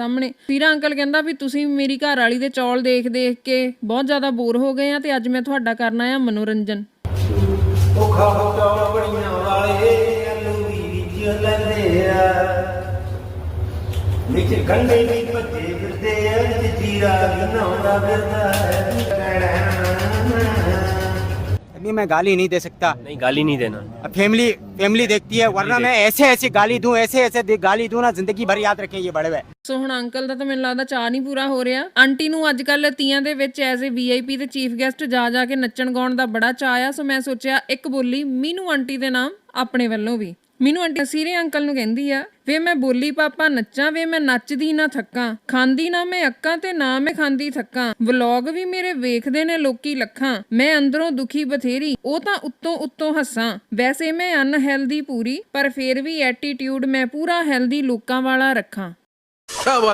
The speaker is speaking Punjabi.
ਸਾਹਮਣੇ। ਵੀਰਾ ਅੰਕਲ ਕਹਿੰਦਾ ਵੀ ਤੁਸੀਂ ਮੇਰੀ ਘਰ ਵਾਲੀ ਦੇ ਚੌਲ ਦੇਖ ਦੇਖ ਕੇ ਬਹੁਤ ਜ਼ਿਆਦਾ ਬੋਰ ਹੋ ਗਏ ਆ ਤੇ ਅੱਜ ਮੈਂ ਤੁਹਾਡਾ ਕਰਨਾ ਆ ਮਨੋਰੰਜਨ। ਉਹ ਖਾਓ ਚੌਲ ਬੜੀਆਂ ਵਾਲੇ ਆਲੂ ਵੀ ਵਿੱਚ ਲੈਂਦੇ ਆ। ਵਿੱਚ ਗੰਡੇ ਵੀ ਪੱਤੇ ਫਿਰਦੇ ਆ ਜੀਰਾ ਵੀ ਨਾਉਂਦਾ ਫਿਰਦਾ ਹੈ। अभी मैं गाली नहीं दे सकता नहीं गाली नहीं देना अब फैमिली फैमिली देखती है वरना मैं ऐसे ऐसे गाली दूं ऐसे ऐसे दे- गाली दूं ना जिंदगी भर याद रखें ये बड़े हुए ਸੋ ਹੁਣ ਅੰਕਲ ਦਾ ਤਾਂ ਮੈਨੂੰ ਲੱਗਦਾ ਚਾਹ ਨਹੀਂ ਪੂਰਾ ਹੋ ਰਿਹਾ ਆਂਟੀ ਨੂੰ ਅੱਜ ਕੱਲ ਤੀਆਂ ਦੇ ਵਿੱਚ ਐਜ਼ ਏ ਵੀਆਈਪੀ ਤੇ ਚੀਫ ਗੈਸਟ ਜਾ ਜਾ ਕੇ ਨੱਚਣ ਗਾਉਣ ਦਾ ਬੜਾ ਚਾਅ ਆ ਸੋ ਮੈਂ ਸੋਚਿਆ ਇੱਕ ਬੋਲੀ ਮੀਨੂ ਆਂਟੀ ਦੇ ਨਾਮ ਆਪਣੇ ਵੱਲੋਂ ਵੀ ਮੀਨੂ ਆਂਟੀ ਸੀਰੇ ਅੰਕਲ ਨੂੰ ਕਹਿੰਦੀ ਆ, ਵੇ ਮੈਂ ਬੋਲੀ ਪਾਪਾ ਨੱਚਾਂ, ਵੇ ਮੈਂ ਨੱਚਦੀ ਨਾ ਥੱਕਾਂ, ਖਾਂਦੀ ਨਾ ਮੈਂ ਅੱਕਾਂ ਤੇ ਨਾ ਮੈਂ ਖਾਂਦੀ ਥੱਕਾਂ। ਵਲੌਗ ਵੀ ਮੇਰੇ ਵੇਖਦੇ ਨੇ ਲੋਕੀ ਲੱਖਾਂ, ਮੈਂ ਅੰਦਰੋਂ ਦੁਖੀ ਬਥੇਰੀ, ਉਹ ਤਾਂ ਉੱਤੋਂ ਉੱਤੋਂ ਹੱਸਾਂ। ਵੈਸੇ ਮੈਂ ਅਨਹੈਲਦੀ ਪੂਰੀ, ਪਰ ਫੇਰ ਵੀ ਐਟੀਟਿਊਡ ਮੈਂ ਪੂਰਾ ਹੈਲਦੀ ਲੋਕਾਂ ਵਾਲਾ ਰੱਖਾਂ।